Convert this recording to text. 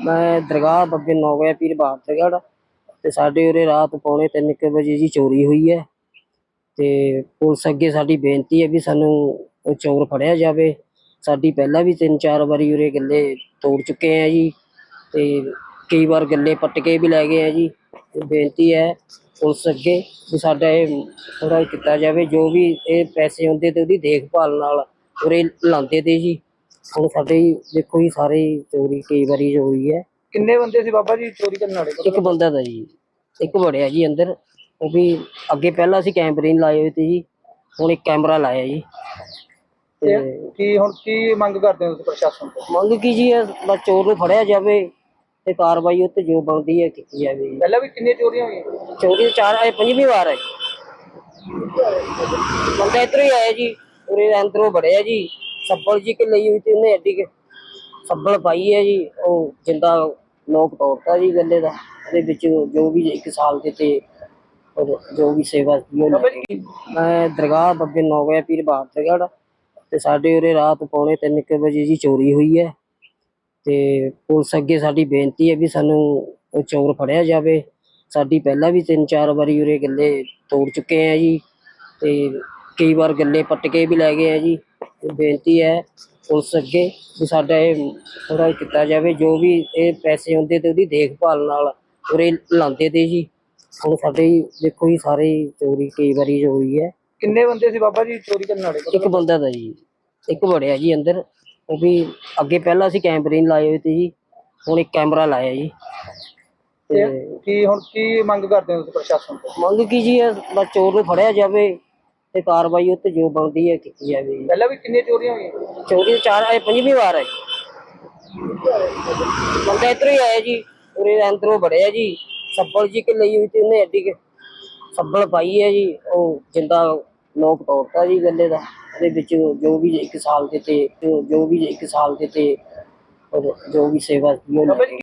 ਮੈਂ ਦਰਗਾਹ ਬੱਗੇ ਨੌ ਗਿਆ ਪੀਰ ਬਹਾਦਰਗੜ੍ਹ ਤੇ ਸਾਡੇ ਉਰੇ ਰਾਤ ਪੌਣੇ 3 ਵਜੇ ਜੀ ਚੋਰੀ ਹੋਈ ਹੈ ਤੇ ਪੁਲਿਸ ਅੱਗੇ ਸਾਡੀ ਬੇਨਤੀ ਹੈ ਵੀ ਸਾਨੂੰ ਉਹ ਚੋਰ ਫੜਿਆ ਜਾਵੇ। ਸਾਡੀ ਪਹਿਲਾਂ ਵੀ ਤਿੰਨ ਚਾਰ ਵਾਰੀ ਉਰੇ ਗੱਲੇ ਤੋੜ ਚੁੱਕੇ ਆ ਜੀ ਤੇ ਕਈ ਵਾਰ ਗੱਲੇ ਪੱਟ ਕੇ ਵੀ ਲੈ ਗਏ ਆ ਜੀ। ਤੇ ਬੇਨਤੀ ਹੈ ਪੁਲਿਸ ਅੱਗੇ ਵੀ ਸਾਡਾ ਇਹ ਥੋੜਾ ਕੀਤਾ ਜਾਵੇ, ਜੋ ਵੀ ਇਹ ਪੈਸੇ ਹੁੰਦੇ ਤੇ ਉਹਦੀ ਦੇਖਭਾਲ ਨਾਲ ਉਰੇ ਲਾਉਂਦੇ ਤੇ ਜੀ। ਹੁਣ ਸਾਡੇ ਹੀ ਦੇਖੋ ਜੀ ਸਾਰੇ ਹੀ ਚੋਰੀ ਕਈ ਵਾਰੀ ਜੋ ਹੋਈ ਹੈ। ਕਿੰਨੇ ਬੰਦੇ ਸੀ ਬਾਬਾ ਜੀ ਚੋਰੀ ਕਰਨ ਵਾਲੇ? ਇੱਕ ਬੰਦਾ ਦਾ ਜੀ ਇੱਕ ਵੜਿਆ ਜੀ ਅੰਦਰ। ਉਹ ਵੀ ਅੱਗੇ ਪਹਿਲਾਂ ਅਸੀਂ ਕੈਮਰੇ ਨਹੀਂ ਲਾਏ ਹੋਏ ਤੇ ਜੀ ਹੁਣ ਇੱਕ ਕੈਮਰਾ ਲਾਇਆ ਜੀ। ਤੇ ਕੀ ਹੁਣ ਕੀ ਮੰਗ ਕਰਦੇ ਹੋ ਤੁਸੀਂ ਪ੍ਰਸ਼ਾਸਨ ਤੋਂ? ਮੰਗ ਕੀ ਜੀ ਹੈ ਬਸ ਚੋਰ ਨੂੰ ਫੜਿਆ ਜਾਵੇ ਤੇ ਕਾਰਵਾਈ ਉੱਤੇ ਜੋ ਬਣਦੀ ਹੈ ਕੀਤੀ ਜਾਵੇ ਜੀ। ਪਹਿਲਾਂ ਵੀ ਕਿੰਨੀਆਂ ਚੋਰੀਆਂ ਹੋਈਆਂ? ਚੋਰੀ ਚਾਰ ਆਏ ਪੰਜਵੀਂ ਵਾਰ ਹੈ। ਬੰਦਾ ਇੱਧਰੋਂ ਹੀ ਆਇਆ ਜੀ ਉਰੇ ਅੰਦਰੋਂ ਵੜਿਆ ਜੀ। ਸੱਬਲ ਜੀ ਕਿ ਲਈ ਹੋਈ ਤੇ ਉਹਨੇ ਐਡੀ ਕਿ ਸੱਬਲ ਪਾਈ ਹੈ ਜੀ ਉਹ ਜਿੰਦਾ ਲੋਕ ਤੋੜਤਾ ਜੀ ਗੱਲੇ ਦਾ ਉਹਦੇ ਵਿੱਚ ਜੋ ਵੀ ਇੱਕ ਸਾਲ ਦੇ ਤੇ ਜੋ ਵੀ ਸੇਵਾ ਸੀ ਉਹ ਬਾਬਾ ਲੈ ਮੈਂ ਦਰਗਾਹ ਬੱਗੇ ਨੌ ਗਿਆ ਪੀਰ ਬਹਾਦਰਗੜ੍ਹ ਤੇ ਸਾਡੇ ਉਰੇ ਰਾਤ ਪੌਣੇ 3 ਵਜੇ ਜੀ ਚੋਰੀ ਹੋਈ ਹੈ ਤੇ ਪੁਲਿਸ ਅੱਗੇ ਸਾਡੀ ਬੇਨਤੀ ਹੈ ਵੀ ਸਾਨੂੰ ਉਹ ਚੋਰ ਫੜਿਆ ਜਾਵੇ। ਸਾਡੀ ਪਹਿਲਾਂ ਵੀ ਤਿੰਨ ਚਾਰ ਵਾਰੀ ਉਰੇ ਗੱਲੇ ਤੋੜ ਚੁੱਕੇ ਆ ਜੀ ਤੇ ਕਈ ਵਾਰ ਗੱਲੇ ਪੱਟ ਕੇ ਵੀ ਲੈ ਗਏ ਆ ਜੀ। ਬੇਨਤੀ ਹੈ ਪੁਲਿਸ ਅੱਗੇ ਵੀ ਸਾਡਾ ਇਹ ਥੋੜਾ ਕੀਤਾ ਜਾਵੇ ਜੋ ਵੀ ਇਹ ਪੈਸੇ ਹੁੰਦੇ ਤੇ ਉਹਦੀ ਦੇਖਭਾਲ ਨਾਲ ਉਰੇ ਲਾਉਂਦੇ ਤੇ ਜੀ। ਹੁਣ ਸਾਡੇ ਹੀ ਦੇਖੋ ਜੀ ਸਾਰੇ ਹੀ ਚੋਰੀ ਕਈ ਵਾਰੀ ਹੋਈ ਹੈ। ਕਿੰਨੇ ਬੰਦੇ ਸੀ ਬਾਬਾ ਜੀ ਚੋਰੀ ਕਰਨ ਵਾਲੇ? ਇੱਕ ਬੰਦਾ ਦਾ ਜੀ ਇੱਕ ਵੜਿਆ ਜੀ ਅੰਦਰ। ਉਹ ਵੀ ਅੱਗੇ ਪਹਿਲਾਂ ਅਸੀਂ ਕੈਮਰੇ ਨਹੀਂ ਲਾਏ ਹੋਏ ਤੇ ਜੀ ਹੁਣ ਇੱਕ ਕੈਮਰਾ ਲਾਇਆ ਜੀ। ਤੇ ਕੀ ਹੁਣ ਕੀ ਮੰਗ ਕਰਦੇ ਹੋ ਤੁਸੀਂ ਪ੍ਰਸ਼ਾਸਨ ਤੋਂ? ਮੰਗ ਕੀ ਜੀ ਹੈ ਬਸ ਚੋਰ ਨੂੰ ਫੜਿਆ ਜਾਵੇ। ਤੇ ਕਾਰਵਾਈ ਉੱਤੇ ਜੋ ਬਣਦੀ ਹੈ ਕੀਤੀ ਜਾਵੇ ਜੀ ਪਹਿਲਾਂ ਵੀ ਕਿੰਨੀਆਂ ਚੋਰੀਆਂ ਹੋਈਆਂ? ਚੋਰੀ ਚਾਰ ਆਏ ਪੰਜਵੀਂ ਵਾਰ ਹੈ ਬੰਦਾ ਇੱਧਰੋਂ ਹੀ ਆਇਆ ਜੀ ਉਰੇ ਅੰਦਰੋਂ ਵੜਿਆ ਜੀ। ਸੱਬਲ ਜੀ ਕਿ ਲਈ ਹੋਈ ਤੇ ਉਹਨੇ ਐਡੀ ਕਿ ਸੱਬਲ ਪਾਈ ਹੈ ਜੀ ਉਹ ਜਿੰਦਾ ਲੋਕ ਤੋੜਤਾ ਜੀ ਗੱਲੇ ਦਾ। ਉਹਦੇ ਵਿੱਚ ਜੋ ਵੀ ਇੱਕ ਸਾਲ ਦੇ ਤੇ ਜੋ ਵੀ ਇੱਕ ਸਾਲ ਦੇ ਤੇ ਉਹ ਜੋ ਵੀ ਸੇਵਾ ਸੀ ਉਹ ਲੈ ਬਾਬਾ ਜੀ